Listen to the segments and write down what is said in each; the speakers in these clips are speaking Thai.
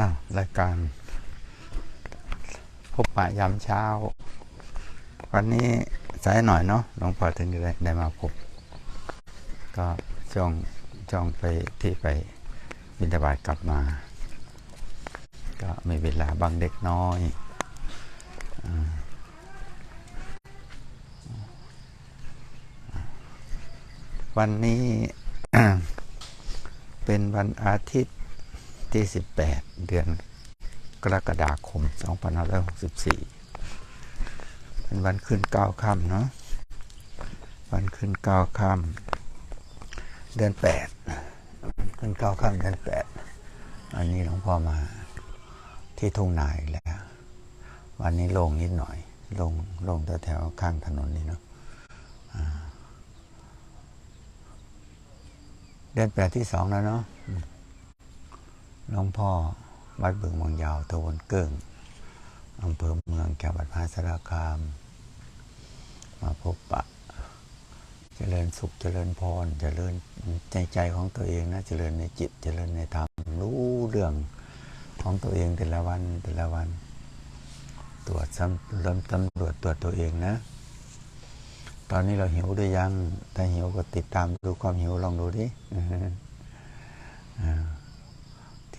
่ะรายการพบปะยามเช้า วันนี้สายหน่อยเนาะหลวงพ่อถึงจะได้ได้มาพบ ก็จองจองไปที่ไปบินทบาทกลับมา ก็มีเวลาบางเด็กน้อยอวันนี้เป็นวันอาทิตย์ ที่ 18 เดือนกรกฎาคม 2564 เป็นวันขึ้นเก้าค่ำเนาะวันขึ้นเก้าค่ำเดือน8ขึ้นเก้าค่ำเดือน8อันนี้หลวงพ่อมาที่ทุ่งนาอีกแล้ว วันนี้ลงนิดหน่อย ลงลงแถวข้างถนนนี่เนาะเดือนแปดที่สองแล้วเนาะ หลวงพ่อวัดบึงเมืองยาวตะวันเกิ้งอำเภอเมืองแก่วัดมหาสารคาม มาพบปะ เจริญสุขเจริญพรเจริญใจใจของตัวเองนะ เจริญในจิต เจริญในธรรมรู้เรื่องของตัวเองแต่ละวันแต่ละวัน ตรวจซ้ำเริ่มตำรวจตรวจตัวเองนะ ตอนนี้เราหิวหรือยัง ถ้าหิวก็ติดตามดูความหิวลองดูดิอ่า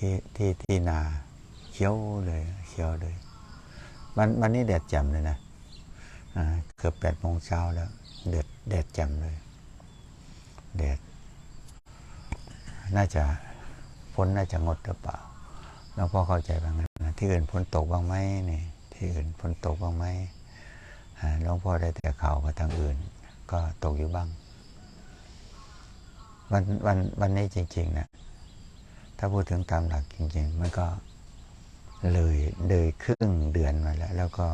ที่ที่ที่นาเขียวเลยเขียวเลยวันวันนี้แดดแจ่มเลยนะอ่าเกือบแปดโมงเช้าแล้วแดดแดดแจ่มเลยแดดน่าจะฝนน่าจะงดหรือเปล่าแล้วพ่อเข้าใจบ้างนะที่อื่นฝนตกบ้างไหมนี่ที่อื่นฝนตกบ้างไหมหลวงพ่อได้แต่ข่าวมาทางอื่น ก็ตกอยู่บ้าง วันวันวันนี้จริง ๆ นะ ถ้าพูดถึงตามหลักจริงๆ มันก็เลยเลยครึ่งเดือนมาแล้ว แล้วก็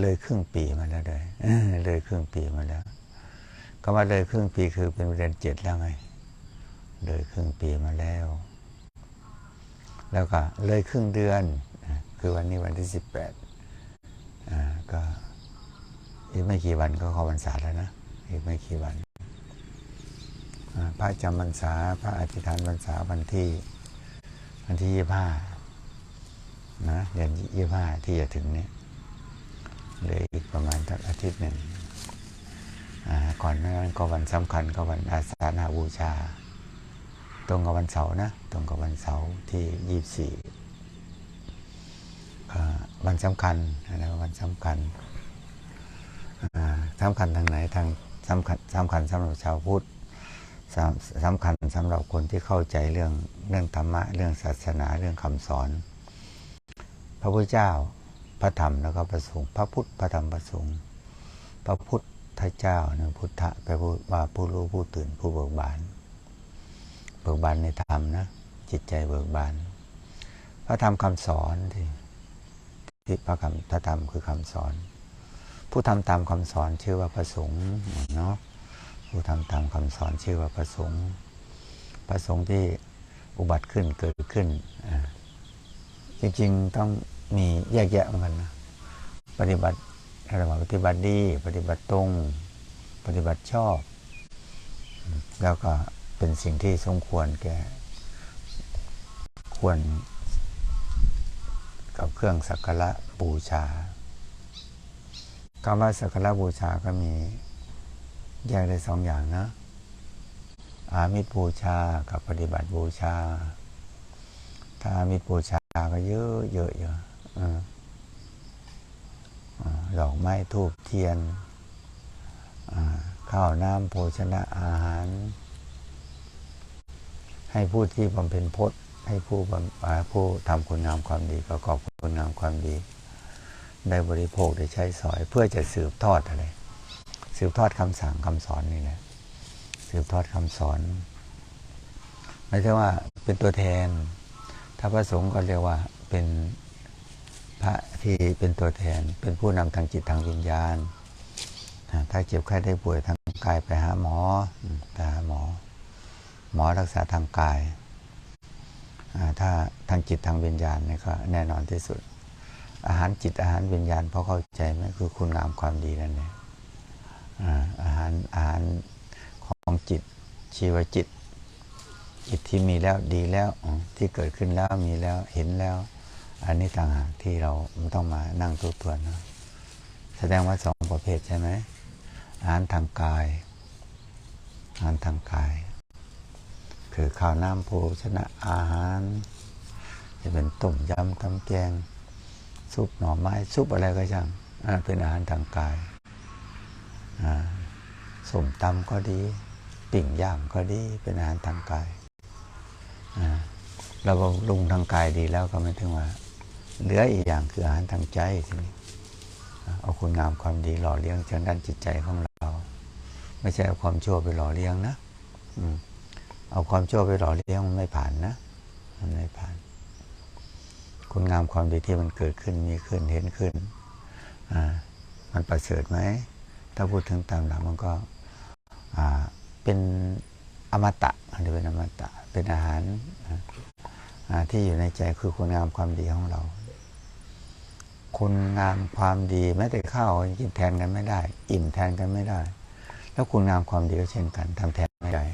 เลยครึ่งปีมาแล้วเลยเลยครึ่งปีมาแล้วก็ว่าเลยครึ่งปีคือเป็นเดือนเจ็ดแล้วไง เลยครึ่งปีมาแล้ว แล้วก็เลยครึ่งเดือน คือวันนี้วันที่สิบแปดอ่าก็อีกไม่กี่วันก็เข้าพรรษาแล้วนะ อีกไม่กี่วัน พระจำพรรษา พระอธิษฐานพรรษาวันที่ วันที่ยี่ห้านะเดือนยี่ห้าที่จะถึงเนี่ยเหลืออีกประมาณสักอาทิตย์หนึ่งก่อนนั้นก็วันสำคัญก็วันอาสาฬหบูชา ตรงกับวันเสาร์นะ ตรงกับวันเสาร์ที่ยี่สี่วันสำคัญนะวันสำคัญอ่าสำคัญทางไหนทางสำคัญสำคัญสำหรับชาวพุทธ สำสำคัญสำหรับคนที่เข้าใจเรื่องเรื่องธรรมะ เรื่องศาสนาเรื่องคำสอน พระพุทธเจ้าพระธรรมแล้วก็พระสงฆ์พระพุทธพระธรรมพระสงฆ์พระพุทธเจ้าเนี่ยพุทธะแปลว่าผู้รู้ผู้ตื่นผู้เบิกบาน เบิกบานในธรรมนะจิตใจเบิกบาน พระธรรมคำสอนที่ที่พระคำพระธรรมคือคำสอน ผู้ทำตามคำสอนชื่อว่าพระสงฆ์เนาะ ผู้ทำตามคำสอนชื่อว่าพระสงฆ์พระสงฆ์ที่อุบัติขึ้นเกิดขึ้น จริงๆต้องมีแยกแยะเหมือนกันนะปฏิบัติอะไรว่าปฏิบัติดี ปฏิบัติตรง ปฏิบัติชอบ แล้วก็เป็นสิ่งที่สมควรแก่ ควร กับเครื่องสักการะบูชาคำว่าสักการะบูชาก็มี แยกได้สองอย่างนะ อามิตรบูชากับปฏิบัติบูชา ถ้าอามิตรบูชาก็เยอะเยอะเยอะอ่าอ่าดอกไม้ทูบเทียนข้าวน้ำโภชนะอาหาร ให้ผู้ที่บำเพ็ญพจน์ ให้ผู้ผู้ทำคุณงามความดีประกอบคุณงามความดี ได้บริโภคได้ใช้สอยเพื่อจะสืบทอดอะไร สืบทอดคำสั่งคำสอนนี่แหละสืบทอดคำสอนไม่ใช่ว่าเป็นตัวแทน ถ้าพระสงฆ์ก็เรียกว่าเป็นพระที่เป็นตัวแทน เป็นผู้นำทางจิตทางวิญญาณ ถ้าเจ็บไข้ได้ป่วยทางกายไปหาหมอไปหาหมอ หมอรักษาทางกาย ถ้าทางจิตทางวิญญาณนี่ก็แน่นอนที่สุด อาหารจิตอาหารวิญญาณพอเข้าใจไหมคือคุณงามความดีนั่นเอง อาหารอาหารของจิตชีวจิต จิตที่มีแล้วดีแล้วที่เกิดขึ้นแล้วมีแล้วเห็นแล้ว อันนี้ต่างหากที่เราต้องมานั่งทบทวนนะแสดงว่าสองประเภทใช่ไหมอาหารทางกายอาหารทางกาย คือข้าวน้ำโภชนะอาหาร จะเป็นต้มยำตำแกงซุปหน่อไม้ซุปอะไรก็ช่างเป็นอาหารทางกาย ส้มตำก็ดี ปิ่งย่างก็ดี เป็นอาหารทางกายเราบำรุงทางกายดีแล้วก็ไม่ถึงว่า เหลืออีกอย่างคืออาหารทางใจทีนี้เอาคุณงามความดีหล่อเลี้ยงทางด้านจิตใจของเรา ไม่ใช่เอาความชั่วไปหล่อเลี้ยงนะอเอาความชั่วไปหล่อเลี้ยงมันไม่ผ่านนะมันไม่ผ่าน คุณงามความดีที่มันเกิดขึ้นมีขึ้นเห็นขึ้นมันประเสริฐไหม ถ้าพูดถึงตามหลักมันก็เป็นอมตะอันนี้เป็นอมตะ เป็นอาหารที่อยู่ในใจคือคุณงามความดีของเรา คุณงามความดีแม้แต่ข้าวกินแทนกันไม่ได้ อิ่มแทนกันไม่ได้ แล้วคุณงามความดีก็เช่นกันทำแทนไม่ได้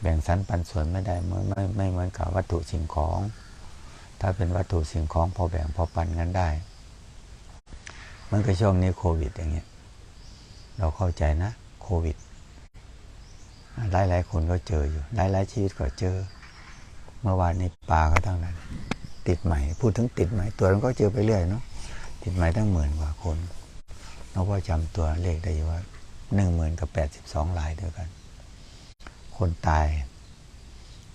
แบ่งสรรปันส่วนไม่ได้ไม่ไม่ไม่เหมือนกับวัตถุสิ่งของ ถ้าเป็นวัตถุสิ่งของพอแบ่งพอปันกันได้ มันก็ช่วงนี้โควิดอย่างเงี้ย เราเข้าใจนะโควิด หลายหลายคนก็เจออยู่ หลายหลายชีวิตก็เจอ เมื่อวานในปลาก็ทั้งนั้นติดใหม่ พูดถึงติดใหม่ ตัวมันก็เจอไปเรื่อยเนาะ ติดใหม่ตั้งหมื่นกว่าคนเราก็จำตัวเลขได้ว่าหนึ่งหมื่นกับแปดสิบสองรายเดียวกัน คนตาย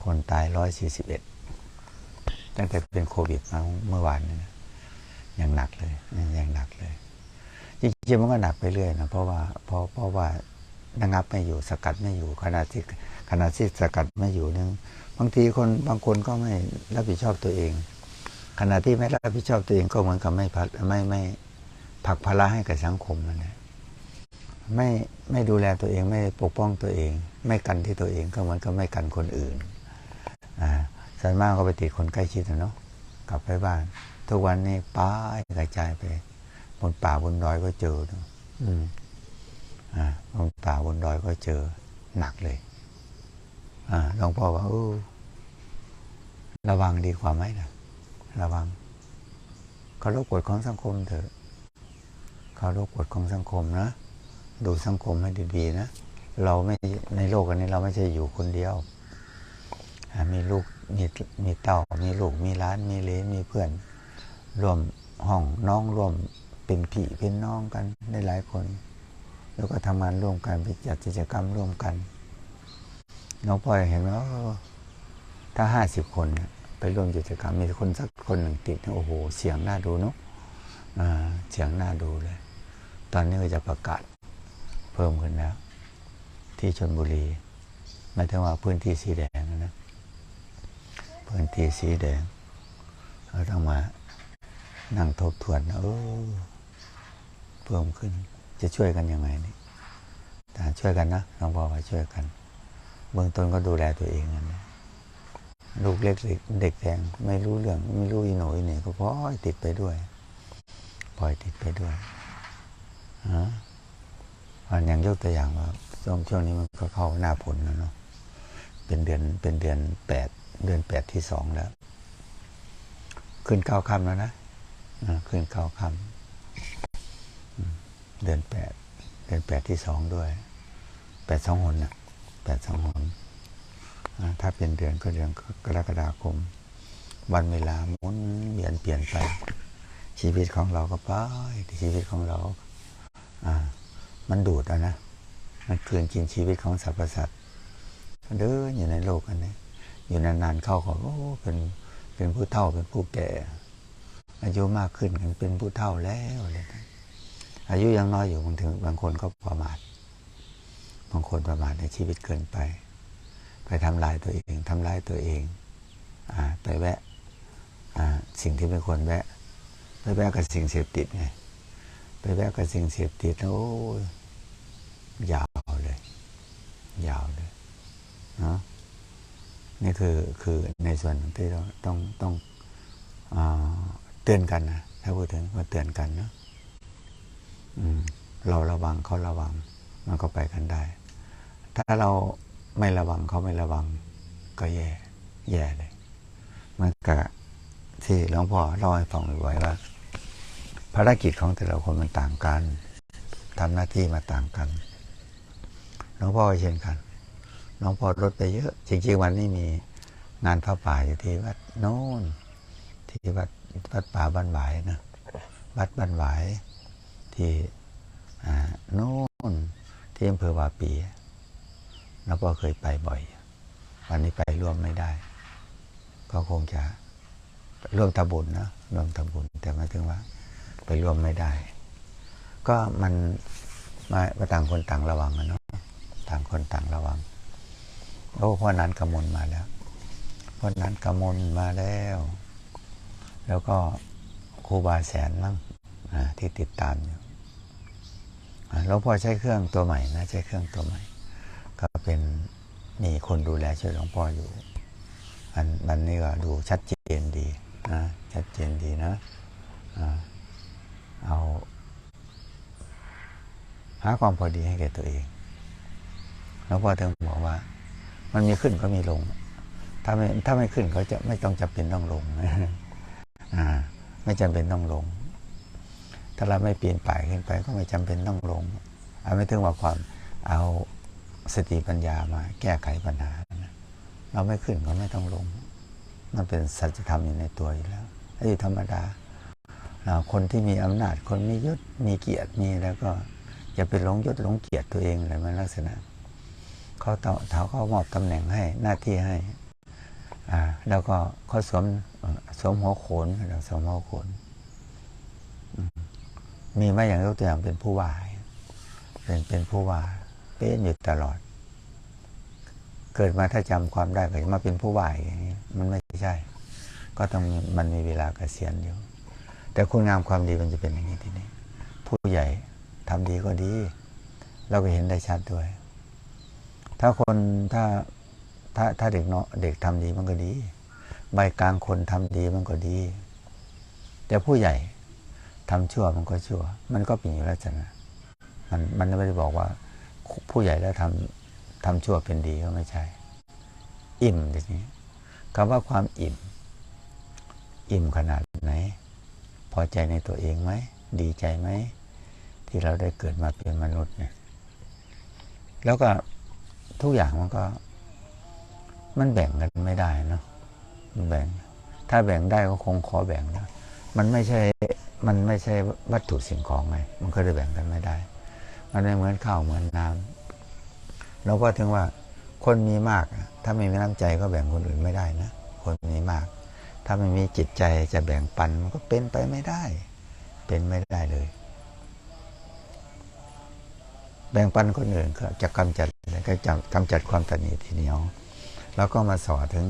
คนตายร้อยสี่สิบเอ็ดตั้งแต่เป็นโควิดมาเมื่อวานนี้นะยังหนักเลยอยังหนักเลย จริงมันก็หนักไปเรื่อยนะเพราะว่าเพราะเพราะว่าระงับไม่อยู่สกัดไม่อยู่ขณะที่ขณะที่สกัดไม่อยู่นึงบางทีคนบางคนก็ไม่รับผิดชอบตัวเอง ขณะที่ไม่รับผิดชอบตัวเองก็เหมือนกับไม่พัดไม่ไม่ผลักภาระให้กับสังคมนั่นแหละไม่ไม่ดูแลตัวเองไม่ปกป้องตัวเอง ไม่กันที่ตัวเองก็เหมือนกับไม่กันคนอื่นอ่าส่วนมากก็ไปติดคนใกล้ชิดนะเนาะกลับไปบ้าน ทุกวันนี้ป้ายกระจายไป บนป่าบนดอยก็เจอเนอะอืมอ่าบนป่าบนดอยก็เจอหนักเลย อ่าหลวงพ่อว่าเออระวังดีกว่าไหมนะระวังเคารพกฎของสังคมเถอะเคารพกฎของสังคมนะดูสังคมให้ดีๆนะเราไม่ในโลกอันนี้เราไม่ใช่อยู่คนเดียวอ่ามีลูกมีมีเต่ามีลูกมีร้านมีเลนมีเพื่อน ร่วมห้องน้องร่วม เป็นพี่เป็นน้องกันได้หลายคน แล้วก็ทำงานร่วมกันไปจัดกิจกรรมร่วมกันน้องพลอยเห็นว่าถ้าห้าสิบคนเนี่ยไปร่วมกิจกรรมมีคนสักคนหนึ่งติดโอ้โหเสียงน่าดูเนาะเสียงน่าดูเลย ตอนนี้ก็จะประกาศเพิ่มขึ้นแล้ว ที่ชนบุรีหมาถึงว่าพื้นที่สีแดงนะพื้นที่สีแดงเราต้องมานั่งทบทวนเออ เพิ่มขึ้น จะช่วยกันยังไงนี่แต่ช่วยกันนะน้องบอกว่าช่วยกัน เบื้องต้นก็ดูแลตัวเองกันะลูกเล็กเด็กแดงไม่รู้เรื่องไม่รู้อีหนอีเหน่ก็พลอยติดไปด้วย ปล่อยติดไปด้วยฮะอันอย่างยกตัวอย่างว่าช่วงช่วงนี้มันก็เข้าหน้าฝนแล้วเนาะเป็นเดือนเป็นเดือนแปดเดือนแปดที่สองแล้ว ขึ้นเก้าคำแล้วนะอ่าขึ้นเก้าคำ เดือนแปดเดือนแปดที่สองด้วยแปดสองหนนะแปดสองหนถ้าเป็นเดือนก็เดือนกรกฎาคม วันเวลาหมุนเวียนเปลี่ยนไป ชีวิตของเราก็ไปชีวิตของเราอ่ามันดูดอะนะมันกลืนกินชีวิตของสรรพสัตว์เดินอยู่ในโลกอันนี้อยู่นานๆเข้าก็โอ้เป็นเป็นผู้เฒ่าเป็นผู้แก่ อายุมากขึ้นกันเป็นผู้เฒ่าแล้วอะไรนะ อายุยังน้อยอยู่บางถึงบางคนก็ประมาทบางคนประมาทในชีวิตเกินไป ไปทำลายตัวเองทำลายตัวเองอไปแวะอ่าสิ่งที่ไม่ควรแวะไปแวะกับสิ่งเสพติดไงไปแวะกับสิ่งเสพติดแล้วโอ้ยาวเลย ยาวเลยเนาะนี่คือคือในส่วนที่เราต้องต้องอเตือนกันนะถ้าพูดถึงก็เตือนกันเนาะ เราระวังเขาระวัง มันก็ไปกันได้ ถ้าเราไม่ระวังเขาไม่ระวัง ก็แย่แย่เลยมันกับที่หลวงพ่อเล่าให้ฟังบ่อยว่า ภารกิจของแต่ละคนมันต่างกันทำหน้าที่มาต่างกันหลวงพ่อก็เช่นกันหลวงพ่อลดไปเยอะ จริงๆวันนี้มีงานพระป่าอยู่ที่วัดโน้นที่วัดวัดป่าบ้านหวายนะวัดบ้านหวาย ที่โน่นที่อำเภอวาปีแล้วก็เคยไปบ่อย วันนี้ไปร่วมไม่ได้ ก็คงจะร่วมทำบุญนะร่วมทำบุญ แต่ไม่ถึงว่า ไปร่วมไม่ได้ ก็มันมาต่างคนต่างระวังอะเนาะต่างคนต่างระวังโอ้พ่อนั้นกำมลมาแล้วพ่อนั้นกำมลมาแล้ว แล้วก็ครูบาแสนมั้งที่ติดตามอยู่ หลวงพ่อใช้เครื่องตัวใหม่นะใช้เครื่องตัวใหม่ ก็เป็นมีคนดูแลช่วยหลวงพ่ออยู่อันมันนี่ก็ดูชัดเจนดีนะชัดเจนดีนะเอา หาความพอดีให้แก่ตัวเองหลวงพ่อถึงบอกว่า มันมีขึ้นก็มีลง ถ้าไม่ถ้าไม่ขึ้นเขาจะไม่ต้องจำเป็นต้องลงอ่าไม่จำเป็นต้องลง ถ้าเราไม่ปีนป่ายขึ้นไปก็ไม่จำเป็นต้องลงเอาไม่ถึงว่าความเอาสติปัญญามาแก้ไขปัญหานะเราไม่ขึ้นก็ไม่ต้องลง มันเป็นสัจธรรมอยู่ในตัวอยู่แล้วไอ้ธรรมดา คนที่มีอำนาจ คนมียศ มีเกียรติ มีแล้วก็อย่าไปหลงยศหลงเกียรติตัวเองอะไรมันลักษณะเขาเตาเขาเขามอบตำแหน่งให้หน้าที่ให้อแล้วก็เขาสวมสวมหัวโขนเราสวมหัวโขน มีไหมอย่างยกตัวอย่างเป็นผู้ว่าเป็นเป็นผู้ว่าเป็นอยู่ตลอด เกิดมาถ้าจำความได้ก็จะมาเป็นผู้ว่าอย่างนี้มันไม่ใช่ ก็ต้องมันมีเวลาเกษียณอยู่ แต่คุณงามความดีมันจะเป็นอย่างนี้ทีนี้ ผู้ใหญ่ทำดีก็ดี เราก็เห็นได้ชัดด้วย ถ้าคนถ้าถ้าถ้าเด็กเนาะเด็กทำดีมันก็ดี ใบกลางคนทำดีมันก็ดี แต่ผู้ใหญ่ ทำชั่วมันก็ชั่ว มันก็เป็นอยู่แล้วจ้ะนะมันมันไม่ได้บอกว่าผู้ใหญ่แล้วทำทำชั่วเป็นดีก็ไม่ใช่ อิ่มทีนี้คำว่าความอิ่ม อิ่มขนาดไหน พอใจในตัวเองไหม ดีใจไหม ที่เราได้เกิดมาเป็นมนุษย์เนี่ย แล้วก็ทุกอย่างมันก็ มันแบ่งกันไม่ได้เนาะมันแบ่ง ถ้าแบ่งได้ก็คงขอแบ่งนะ มันไม่ใช่ มันไม่ใช่วัตถุสิ่งของไง มันก็เลยแบ่งกันไม่ได้ มันไม่เหมือนข้าวเหมือนน้ำเราก็ถึงว่าคนมีมาก ถ้าไม่มีน้ำใจก็แบ่งคนอื่นไม่ได้นะ คนมีมาก ถ้าไม่มีจิตใจจะแบ่งปันมันก็เป็นไปไม่ได้ เป็นไม่ได้เลย แบ่งปันคนอื่นก็จะกำจัดก็จะกำจัดความตนีทีเหนียว แล้วก็มาสอนถึง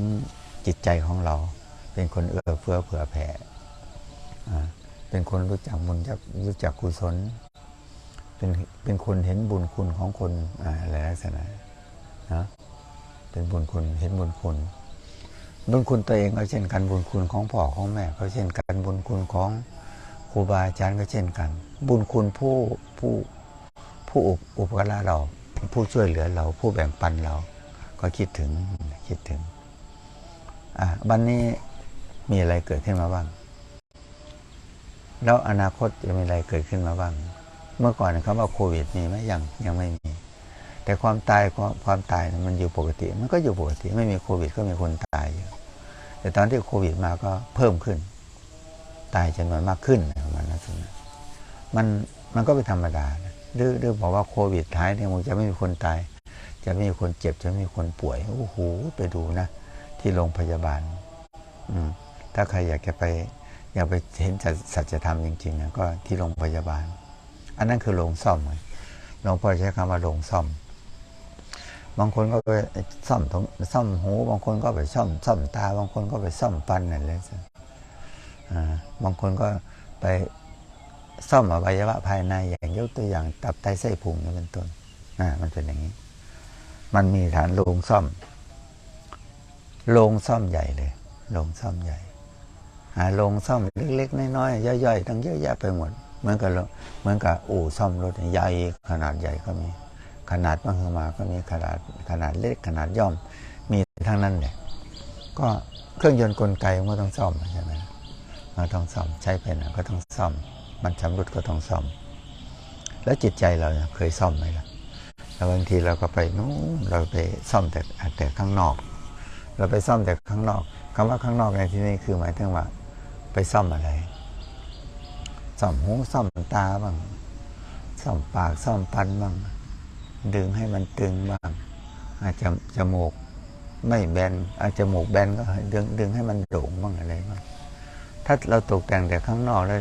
จิตใจของเรา เป็นคนเอื้อเฟื้อเผื่อแผ่ เป็นคนรู้จักบุญจักรู้จักกุศล เป็นเป็นคนเห็นบุญคุณของคนอะไรลักษณะนะเป็นบุญคุณเห็นบุญคุณ บุญคุณตัวเองก็เช่นกันบุญคุณของพ่อของแม่ก็เช่นกันบุญคุณของครูบาอาจารย์ก็เช่นกัน บุญคุณผู้ผู้ผู้อุปอุปการะเรา ผู้ช่วยเหลือเรา ผู้แบ่งปันเรา ก็คิดถึงคิดถึงอะวันนี้มีอะไรเกิดขึ้นมาบ้าง แล้วอนาคตจะมีอะไรเกิดขึ้นมาบ้าง เมื่อก่อนคำว่าโควิดมีไหมยังยังไม่มี แต่ความตายความความตายมันอยู่ปกติ มันก็อยู่ปกติไม่มีโควิด ก็มีคนตายอยู่แต่ตอนที่โควิดมาก็เพิ่มขึ้น ตายจำนวนมากขึ้นประมาณนั้นนะมันมันก็เป็นธรรมดานะหรือหรือบอกว่าโควิดท้ายเนี่ยมันจะไม่มีคนตาย จะไม่มีคนเจ็บจะไม่มีคนป่วยโอ้โหไปดูนะ ที่โรงพยาบาล อืมถ้าใครอยากจะไป อยากไปเห็นสัจธรรมจริงๆนะก็ที่โรงพยาบาล อันนั้นคือโรงซ่อมไงหลวงพ่อใช้คำว่าโรงซ่อม บางคนก็ไปซ่อมตรงซ่อมหูบางคนก็ไปซ่อมซ่อมตา บางคนก็ไปซ่อมฟันนั่นเลยสิอ่าบางคนก็ไปซ่อมอวัยวะภายในอย่างยกตัวอย่างตับไตไส้พุงนี่เป็นต้นอ่ามันเป็นอย่างนี้ มันมีฐานโรงซ่อมโรงซ่อมใหญ่เลยโรงซ่อมใหญ่าโรงซ่อมเล็กๆน้อยๆย่อยๆทั้งเยอะแยะไปหมดเหมือนกับเหมือนกับอู่ซ่อมรถใหญ่ขนาดใหญ่ก็มี ขนาดมหึมาก็มีขนาดขนาดเล็กขนาดย่อมมีทั้งนั้นแหละก็เครื่องยนต์กลไกก็ต้องซ่อมใช่ไหมเราต้องซ่อมใช้เป็นก็ต้องซ่อม มันชำรุดก็ต้องซ่อม แล้วจิตใจเราเนี่ยเคยซ่อมไหมล่ะแล้วบางทีเราก็ไปนู้นเราไปซ่อมแต่แต่ข้างนอก เราไปซ่อมแต่ข้างนอกคำว่าข้างนอกในที่นี้คือหมายถึงว่า ไปซ่อมอะไรซ่อมหูซ่อมตาบ้างซ่อมปากซ่อมฟันบ้างดึงให้มันตึงบ้างอาจจะจมูกไม่แบนอาจจะจมูกแบนก็ดึงดึงให้มันโด่งบ้างอะไรบ้างถ้าเราตกแต่งแต่ข้างนอกแล้ว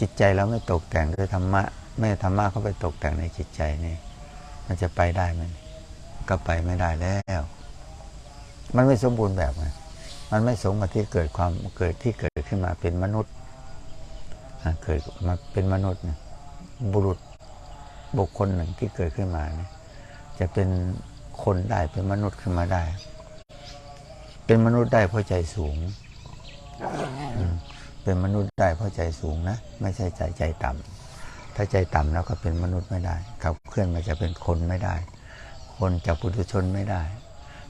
จิตใจเราไม่ตกแต่งด้วยธรรมะ ไม่ธรรมะเข้าไปตกแต่งในจิตใจนี่ มันจะไปได้ไหมก็ไปไม่ได้แล้ว มันไม่สมบูรณ์แบบไง มันไม่สมกับที่เกิดความเกิดที่เกิดขึ้นมาเป็นมนุษย์เกิดมาเป็นมนุษย์บุรุษบุคคลหนึ่งที่เกิดขึ้นมาเนี่ยจะเป็นคนได้เป็นมนุษย์ขึ้นมาได้ เป็นมนุษย์ได้เพราะใจสูง เป็นมนุษย์ได้เพราะใจสูงนะ ไม่ใช่ใจใจต่ำถ้าใจต่ำแล้วก็เป็นมนุษย์ไม่ได้ขับเคลื่อนมาจะเป็นคนไม่ได้ คนจากปุถุชนไม่ได้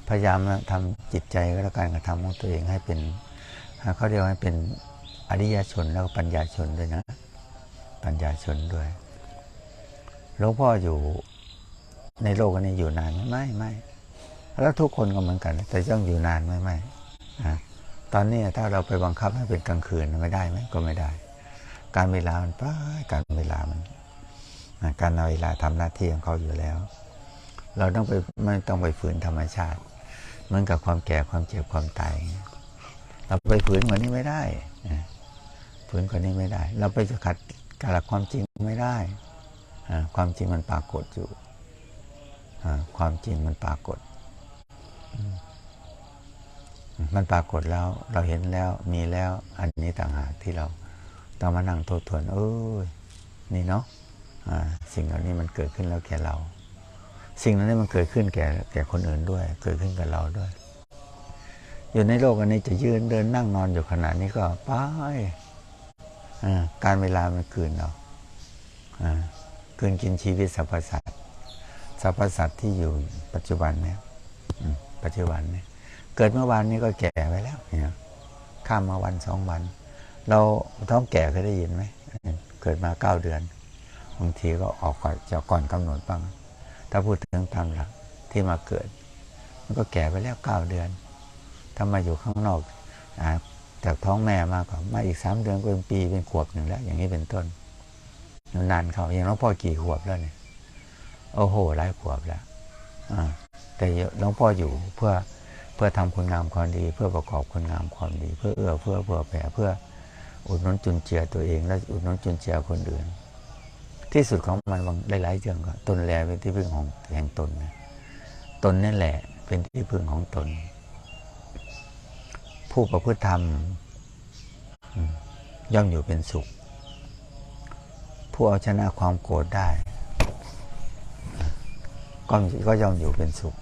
พยายามทำจิตใจก็แล้วการกระทำของตัวเองให้เป็นเขาเรียกว่าให้เป็นอริยชนแล้วก็ปัญญาชนด้วยนะ ปัญญาชนด้วยหลวงพ่ออยู่ในโลกนี้อยู่นานไหมไม่ไม่แล้วทุกคนก็เหมือนกัน แต่ต้องอยู่นานไหมไม่ตอนนี้ถ้าเราไปบังคับให้เป็นกลางคืนไม่ได้ไหมก็ไม่ได้ การเวลามันป้าการเวลามันการเอาเวลาทำหน้าที่ของเขาอยู่แล้ว เราต้องไปไม่ต้องไปฝืนธรรมชาติ เหมือนกับความแก่ความเจ็บความตายเราไปฝืนกว่านี้ไม่ได้ฝืนกว่านี้ไม่ได้ เราไปจะขัดกับหลักความจริงไม่ได้ความจริงมันปรากฏอยู่ความจริงมันปรากฏ มันปรากฏแล้ว เราเห็นแล้วมีแล้ว อันนี้ต่างหากที่เราต้องมานั่งทบทวนเออนี่เนาะสิ่งเหล่านี้มันเกิดขึ้นแล้วแก่เรา สิ่งเหล่านี้มันเกิดขึ้นแก่แก่คนอื่นด้วย เกิดขึ้นกับเราด้วย อยู่ในโลกอันนี้จะยืนเดินนั่งนอนอยู่ขนาดนี้ก็ไปการเวลามันคืนเราคืนกินชีวิตสรรพสัตว์สรรพสัตว์ที่อยู่ปัจจุบันเนี่ยปัจจุบันเนี่ยเกิดเมื่อวานนี้ก็แก่ไปแล้วเนี่ยข้ามมาวันสองวัน เราท้องแก่เคยได้ยินไหมเกิดมาเก้าเดือนบางทีก็ออกก่อนจะก่อนกำหนดบ้าง ถ้าพูดถึงตามหลักที่มาเกิด มันก็แก่ไปแล้วเก้าเดือน ถ้ามาอยู่ข้างนอกจากท้องแม่มาก็มาอีกสามเดือนก็เป็นปีเป็นขวบหนึ่งแล้ว อย่างนี้เป็นต้นนานเขาอย่างหลวงพ่อกี่ขวบแล้วเนี่ยโอ้โหหลายขวบแล้วแต่หลวงพ่ออยู่เพื่อเพื่อทำคุณงามความดี เพื่อประกอบคุณงามความดี เพื่อเอื้อเพื่อเพื่อแผ่เพื่ออุดหนุนจุนเจือตัวเอง และอุดหนุนจุนเจือคนอื่น ที่สุดของมันบางหลายๆเรื่องก็ตนแลเป็นที่พึ่งของแห่งตนนะตนนั่นแหละเป็นที่พึ่งของตน ผู้ประพฤติธรรม ย่อมอยู่เป็นสุข ผู้เอาชนะความโกรธได้ ก็ก็ย่อมอยู่เป็นสุข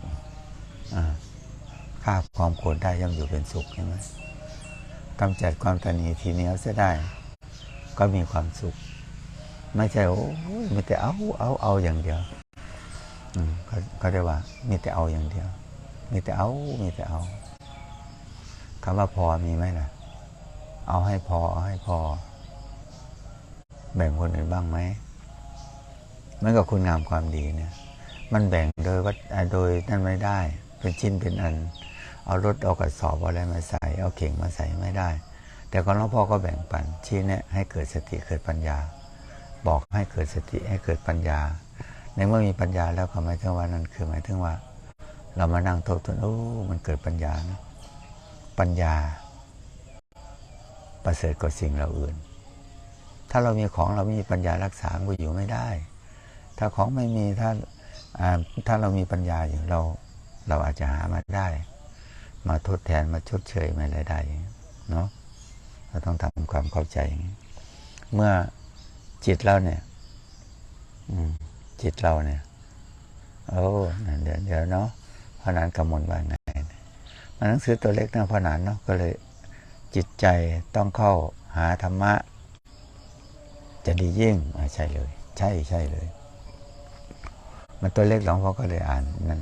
ฆ่าความโกรธได้ย่อมอยู่เป็นสุขใช่ไหมกำจัดความตนีทีเหนี้เสียได้ ก็มีความสุข ไม่ใช่โอ้มีแต่เอาเอาเอาอย่างเดียวเขาเขาเรียกว่า มีแต่เอาอย่างเดียว มีแต่เอา มีแต่เอาคำว่าพอมีไหมล่ะ เอาให้พอเอาให้พอ แบ่งคนอื่นบ้างไหมมือนกับคุณงามความดีเนี่ย มันแบ่งโดยว่าโดยนั่นไม่ได้ เป็นชิ้นเป็นอัน เอารถเอากระสอบอะไรมาใส่ เอาเข่งมาใส่ไม่ได้ แต่ก่อนหลวงพ่อก็แบ่งปันชี้เนี่ยให้เกิดสติเกิดปัญญา บอกให้เกิดสติให้เกิดปัญญา ในเมื่อมีปัญญาแล้วก็หมายถึงว่านั่นคือหมายถึงว่า เรามานั่งทบทวนโอ้มันเกิดปัญญานะปัญญา ประเสริฐกว่าสิ่งเราอื่น ถ้าเรามีของเราไม่มีปัญญารักษาก็อยู่ไม่ได้ ถ้าของไม่มีถ้าถ้าเรามีปัญญาอยู่เรา เราอาจจะหามาได้ มาทดแทนมาชดเชยมาอะไรได้เนาะเราต้องทำความเข้าใจ เมื่อ จิตเราเนี่ยจิตเราเนี่ยโอ้เดี๋ยวเดี๋ยวเนาะพระนานกำมลว่าไงมันหนังสือตัวเล็กนะพนานเนาะก็เลยจิตใจต้องเข้าหาธรรมะ จะดียิ่งใช่เลย ใช่ใช่เลย มันตัวเล็กหลวงพ่อก็เลยอ่านนั่น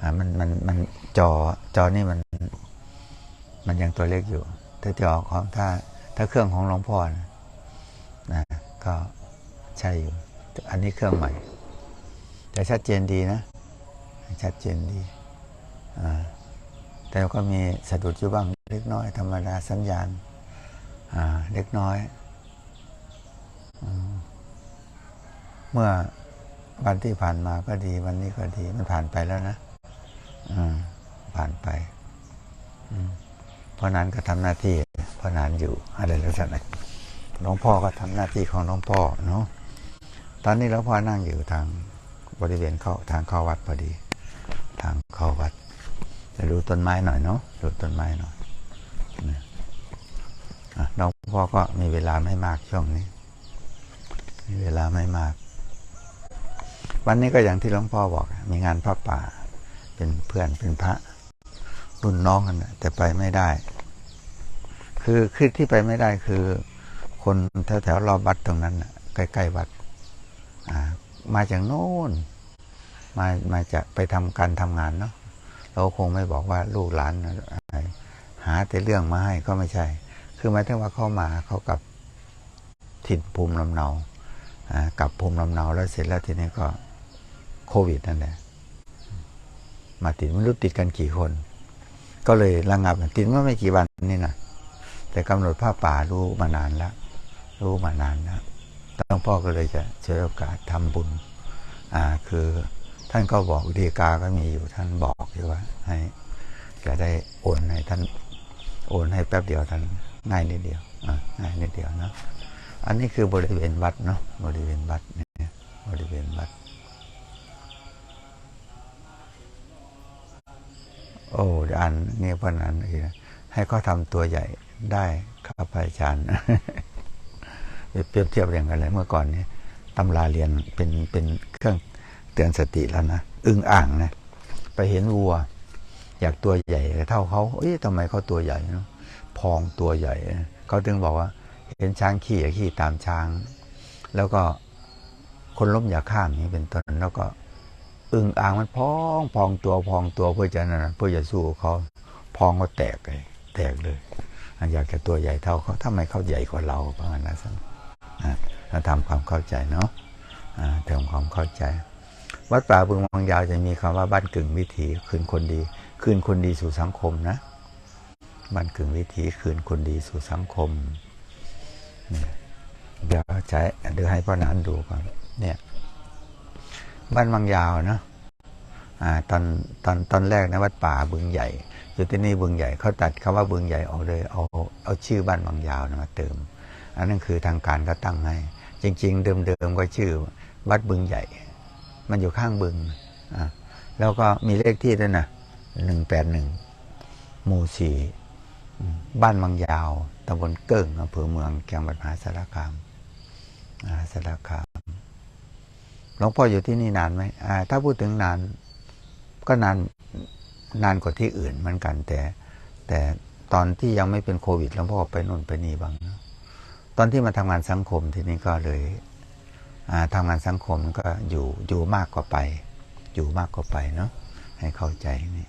อ่ามันมันมันจอจอนี่มัน มันยังตัวเล็กอยู่ถ้าจอของถ้าถ้าเครื่องของหลวงพ่อนะ ก็ใช่อยู่ อันนี้เครื่องใหม่ แต่ชัดเจนดีนะ ชัดเจนดีแต่ก็มีสะดุดอยู่บ้างเล็กน้อย ธรรมดาสัญญาณเล็กน้อยอมเมื่อวันที่ผ่านมาก็ดี วันนี้ก็ดี มันผ่านไปแล้วนะผ่านไปเพราะนั้นก็ทำหน้าที่เพราะนานอยู่อะไรลักษณะ หลวงพ่อก็ทำหน้าที่ของหลวงพ่อเนาะตอนนี้หลวงพ่อนั่งอยู่ทางบริเวณเข้าทางเข้าวัดพอดี ทางเข้าวัดจะดูต้นไม้หน่อยเนาะดูต้นไม้หน่อยนะอะหลวงพ่อก็มีเวลาไม่มากช่วงนี้ มีเวลาไม่มาก วันนี้ก็อย่างที่หลวงพ่อบอก มีงานพระป่า เป็นเพื่อนเป็นพระรุ่นน้องกันแต่ไปไม่ได้ คือคือที่ไปไม่ได้คือ คนแถวแถวๆรอบวัดตรงนั้นใกล้ๆวัดมาจากโน่นมามาจะไปทำการทำงานเนาะเราคงไม่บอกว่าลูกหลานหาแต่เรื่องมาให้ก็ไม่ใช่ คือหมายถึงว่าเข้ามาเขากับถิ่นภูมิลำเนากับภูมิลำเนาแล้วเสร็จแล้วทีนี้ก็โควิดนั่นแหละมาติดไม่รู้ติดกันกี่คน ก็เลยระงับติดเมื่อไม่กี่วันนี่นะแต่กำหนดผ้าป่ารู้มานานแล้ว รู้มานานแล้วหลวงพ่อก็เลยจะใช้โอกาสทำบุญ อ่า คือท่านก็บอกดีกาก็มีอยู่ท่านบอกอยู่ว่า ให้จะได้โอนให้ท่านโอนให้แป๊บเดียวท่านง่ายนิดเดียวอ่าง่ายนิดเดียวนะอันนี้คือบริเวณวัดเนาะบริเวณวัดเนี่ยบริเวณวัด โอ้อันนี่เพราะนั้นอีกให้เขาทำตัวใหญ่ได้ครับพระอาจารย์ เปรียบเทียบอย่างกันเลยเมื่อก่อนเนี้ตำราเรียนเป็นเป็นเครื่องเตือนสติแล้วนะอึ้งอ่างนะไปเห็นวัว อยากตัวใหญ่เท่าเขาเอ๊ะทำไมเขาตัวใหญ่เนาะพองตัวใหญ่เขาถึงบอกว่า เห็นช้างขี่อย่าขี่ตามช้าง แล้วก็คนล้มอย่าข้ามนี้เป็นต้นแล้วก็อึ่งอ่างมันพองพองตัวพองตัวเพื่อจะนั่นนะเพื่อจะสู้เขาพองก็แตกเลยแตกเลย อยากจะตัวใหญ่เท่าเขาทำไมเขาใหญ่กว่าเราประมาณนั้น เราทำความเข้าใจเนาะอ่าทำความเข้าใจ วัดป่าบึงวังยาวจะมีคำว่าบ้านกึ่งวิถีคืนคนดีคืนคนดีสู่สังคมนะบ้านกึ่งวิถีคืนคนดีสู่สังคมเนี่ยเดี๋ยวใช้เดี๋ยวให้พ่อนันดูก่อนเนี่ยบ้านบางยาวเนาะอ่าตอนตอนตอนแรกนะวัดป่าบึงใหญ่อยู่ที่นี่บึงใหญ่เขาตัดคำว่าบึงใหญ่ออกเลยเอาเอาชื่อบ้านบางยาวนะมาเติม อันนั้นคือทางการก็ตั้งให้ จริง ๆ เดิมๆก็ชื่อวัดบึงใหญ่ มันอยู่ข้างบึงอ่แล้วก็มีเลขที่ด้วยนะหนึ่งแปดหนึ่งหมู่สี่บ้านบางยาวตำบลเกิ้งอำเภอเมืองจังหวัดมหาสารคามมหาสารคามหลวงพ่ออยู่ที่นี่นานไหมถ้าพูดถึงนานก็นานนานกว่าที่อื่นเหมือนกันแต่ แต่ตอนที่ยังไม่เป็นโควิดหลวงพ่อไปนู่นไปนี่บ้างนะ ตอนที่มาทำงานสังคมทีนี้ก็เลยอ่าทำงานสังคมก็อยู่อยู่มากกว่าไป อยู่มากกว่าไปเนาะให้เข้าใจนี่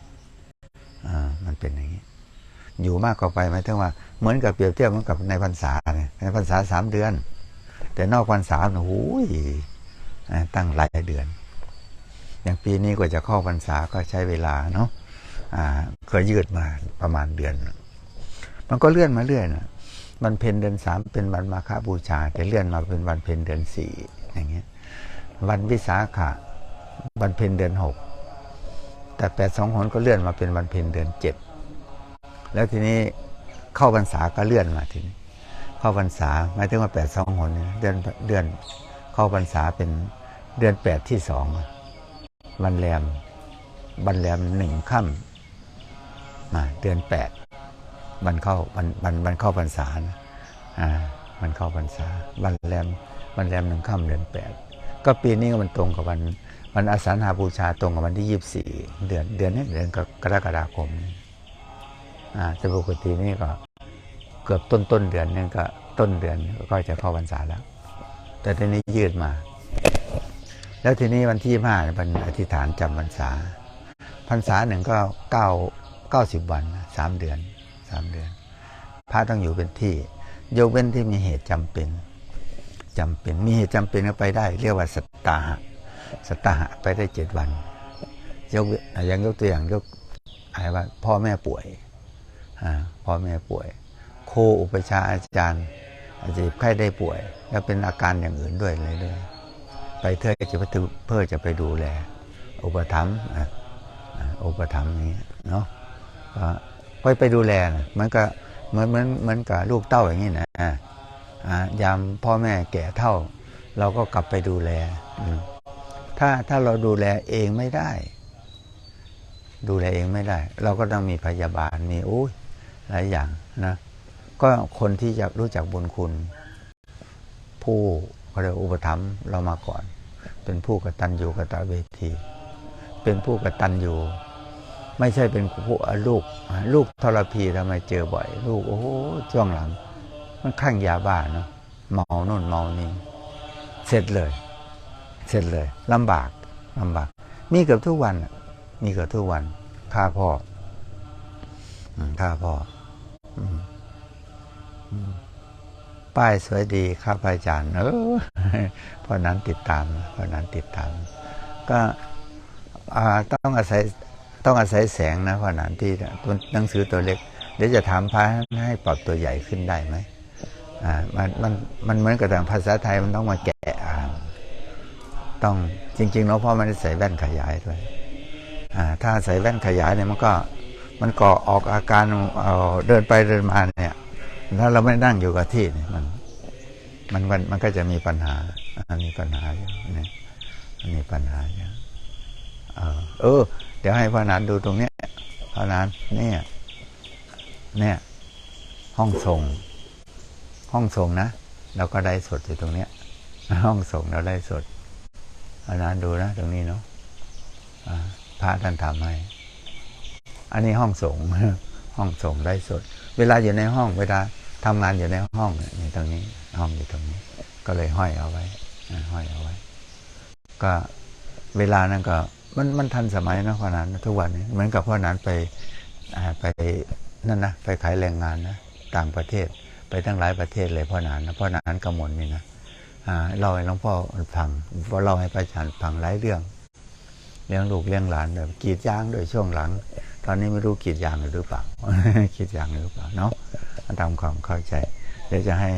มันเป็นอย่างนี้ อยู่มากกว่าไปหมายถึงว่า เหมือนกับเปรียบเทียบเหมือนกับในพรรษาในพรรษาสามเดือน แต่นอกพรรษาเนี่ยโอ้ยตั้งหลายเดือน อย่างปีนี้กว่าจะเข้าพรรษาก็ใช้เวลาเนาะอ่าก็ยืดมาประมาณเดือน มันก็เลื่อนมาเรื่อยนะ วันเพ็ญเดือนสามเป็นวันมาฆบูชาแต่เลื่อนมาเป็นวันเพ็ญเดือนสี่อย่างเงี้ยวันวิสาขะวันเพ็ญเดือนหกแต่แปดสองหนก็เลื่อนมาเป็นวันเพ็ญเดือนเจ็ดแล้วทีนี้เข้าพรรษาก็เลื่อนมาทีนี้เข้าพรรษาหมายถึงว่าแปดสองหนเนี่ยเดือนเดือนเข้าพรรษาเป็นเดือนแปดที่สองวันแรมวันแรมหนึ่งค่ำมาเดือนแปด วันเข้าวันวันวันเข้าพรรษานะอ่ามันเข้าพรรษา วันแรมวันแรมหนึ่งค่ำเดือนแปดก็ปีนี้ก็มันตรงกับวันวันอาสาฬหาบูชาตรงกับวันที่ยี่สิบสี่เดือนเดือนนี้เดือนกรกฎาคมอ่าแต่ปกตินี่ก็เกือบต้นต้นเดือนนึงก็ต้นเดือนก็จะเข้าพรรษาแล้ว แต่ทีนี้ยืดมา แล้วทีนี้วันที่ห้าเป็นอธิษฐานจำพรรษาพรรษาหนึ่งก็เก้าเก้าสิบวันสามเดือน สามเดือน พระต้องอยู่เป็นที่ ยกเว้นที่มีเหตุจำเป็นจำเป็น มีเหตุจำเป็นก็ไปได้ เรียกว่าสตาหะสตาหะไปได้เจ็ดวัน ยกเว้นอะอยังยกตัวอย่างยกอะไรว่า พ่อแม่ป่วยอ่าพ่อแม่ป่วย โคอุปชาอาจารย์ อาจจะไข้ได้ป่วย แล้วเป็นอาการอย่างอื่นด้วยเลยด้วยไปเพื่อจะเพื่อจะไปดูแล อุปถัมภ์อุปถัมภ์นี้เนาะ ก็ไปไปดูแลนะมันก็เหมือนเหมือนเหมือนกับลูกเต้าอย่างนี้นะอะอะยามพ่อแม่แก่เท่า เราก็กลับไปดูแล ถ้าถ้าเราดูแลเองไม่ได้ ดูแลเองไม่ได้ เราก็ต้องมีพยาบาลมีอุ้ยหลายอย่างนะก็คนที่จะรู้จักบุญคุณ ผู้เรียกอุปถัมภ์เรามาก่อน เป็นผู้กตัญญูกตเวที เป็นผู้กตัญญู ไม่ใช่เป็นผู้ลูก ลูกทรพีทำไมเจอบ่อย ลูกโอ้โหช่วงหลัง มันข้างยาบ้าเนาะเมาโน่นเมานี่เสร็จเลย เสร็จเลยลำบากลำบาก มีเกือบทุกวันมีเกือบทุกวันฆ่าพ่อฆ่าพ่อป้ายสวยดีครับอาจารย์เออเพราะนั้นติดตามเพราะนั้นติดตาม ก็ต้องอาศัย ต้องอาศัยแสงนะเพราะนั้นที่ตัวหนังสือตัวเล็ก เดี๋ยวจะถามพระให้ปรับตัวใหญ่ขึ้นได้ไหมอ่ามันมันมันเหมือนกับทางภาษาไทยมันต้องมาแกะอ่านต้องจริงๆแล้วพ่อไม่ได้ใส่แว่นขยายด้วยอ่าถ้าใส่แว่นขยายเนี่ยมันก็มันก่อออกอาการเอาเดินไปเดินมาเนี่ย ถ้าเราไม่นั่งอยู่กับที่เนี่ยมันมันมันมันก็จะมีปัญหาอ่ามีปัญหาอยู่เนี่ยมันมีปัญหาอยู่เออ เดี๋ยวให้พระนานดูตรงเนี้ยพระนานเนี่ย เนี่ย ห้องส่ง ห้องส่งนะเราก็ได้สดอยู่ตรงเนี้ย ห้องส่งเราได้สดพระนานดูนะตรงนี้เนาะพระท่านทำให้ อันนี้ห้องส่งห้องส่งได้สด เวลาอยู่ในห้องเวลาทำงานอยู่ในห้องเนี่ยตรงนี้ ห้องอยู่ตรงนี้ ก็เลยห้อยเอาไว้ห้อยเอาไว้ ก็เวลานั้นก็ มันมันทันสมัยนะพ่อหนั้นทุกวันนี้เหมือนกับพ่อหนั้นไปไปนั่นนะไปขายแรงงานนะต่างประเทศไปทั้งหลายประเทศเลยพ่อหนั้นนะพ่อหนั้นกำมลนี่นะเล่าให้หลวงพ่อฟังเล่าให้พระอาจารย์ฟังหลายเรื่องเลี้ยงลูกเลี้ยงหลานแบบกีดยางด้วยช่วงหลัง ตอนนี้ไม่รู้กีดยางหรือเปล่ากีดยางหรือเปล่าเนาะตามความเข้าใจเดี๋ยวจะให้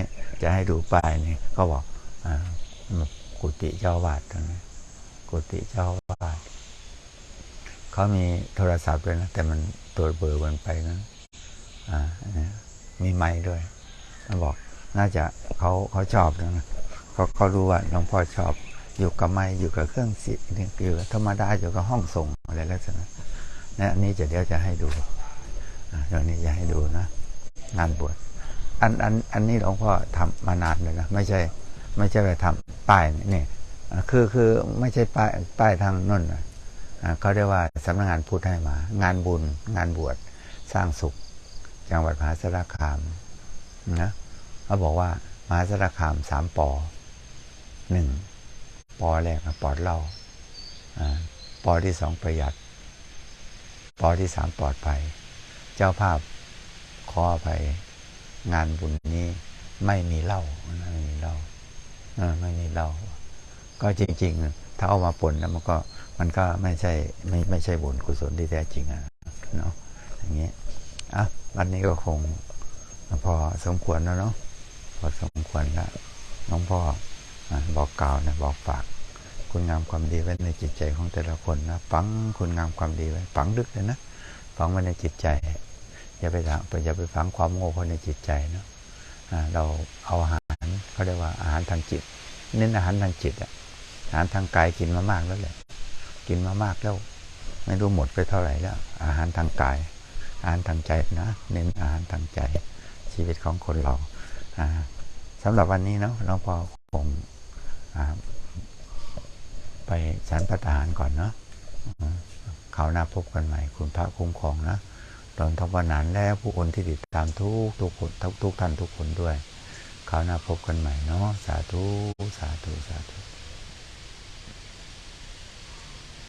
จะให้ดูป้ายนี่เขาบอกอ่ากุฏิเจ้าวาดตรงนี้กุฏิเจ้าวาด เขามีโทรศัพท์ด้วยนะ แต่มันตัวเบอร์มันไปนะอ่ามีไม้ด้วยเขาบอกน่าจะเขาเขาชอบนะเขาเขารู้ว่าหลวงพ่อชอบอยู่กับไม้อยู่กับเครื่องเสียงอยู่ธรรมดาอยู่กับห้องส่งอะไรลักษณะนะอันนี้จะเดี๋ยวจะให้ดูเดี๋ยวนี้จะให้ดูนะงานบวชอันอันอันนี้หลวงพ่อทำมานานเลยนะไม่ใช่ ไม่ใช่ไปทำป้ายนี่คือคือไม่ใช่ป้ายป้ายทางนั่นนะ เขาเรียกว่าสำนักงานพุทธให้มา งานบุญ งานบวชสร้างสุข จังหวัดมหาสารคามนะเขาบอกว่ามหาสารคามสามปอหนึ่งปอแรกปอดเหล้าอ่าปอที่สองประหยัด ปอที่สามปลอดภัย เจ้าภาพขออภัยงานบุญนี้ไม่มีเหล้าไม่มีเหล้าไม่มีเหล้าก็จริง ๆ ถ้าเอามาปนแล้วมันก็ มันก็ไม่ใช่ไม่ไม่ใช่บุญกุศลที่แท้จริงอะเนาะอย่างเงี้ยอะวันนี้ก็คงพอสมควรแล้วเนาะพอสมควรแล้วน้องพ่อบอกกล่าวนะบอกฝาก คุณงามความดีไว้ในจิตใจของแต่ละคนนะฝังคุณงามความดีไว้ฝังลึกเลยนะฝังไว้ในจิตใจ อย่าไปทำอย่าไปฝังความโง่เข้ในจิตใจนะเราเอาอาหารเขาเรียกว่าอาหารทางจิต เน้นอาหารทางจิตอะอาหารทางกายกินมามากแล้วแหละ กินมามากแล้ว ไม่รู้หมดไปเท่าไหร่แล้ว อาหารทางกาย อาหารทางใจนะ เน้นอาหารทางใจ ชีวิตของคนเราสำหรับวันนี้เนาะหลวงพ่อคงอไปฉันพัฒหารก่อนเนาะอืมคราวหน้าพบกันใหม่ คุณพระคุ้มครองนะตอนทวันานและผู้คนที่ติดตามทุกทุกคนทุกทุกท่านทุกคนด้วยคราวหน้าพบกันใหม่เนาะสาธุสาธุสาธุ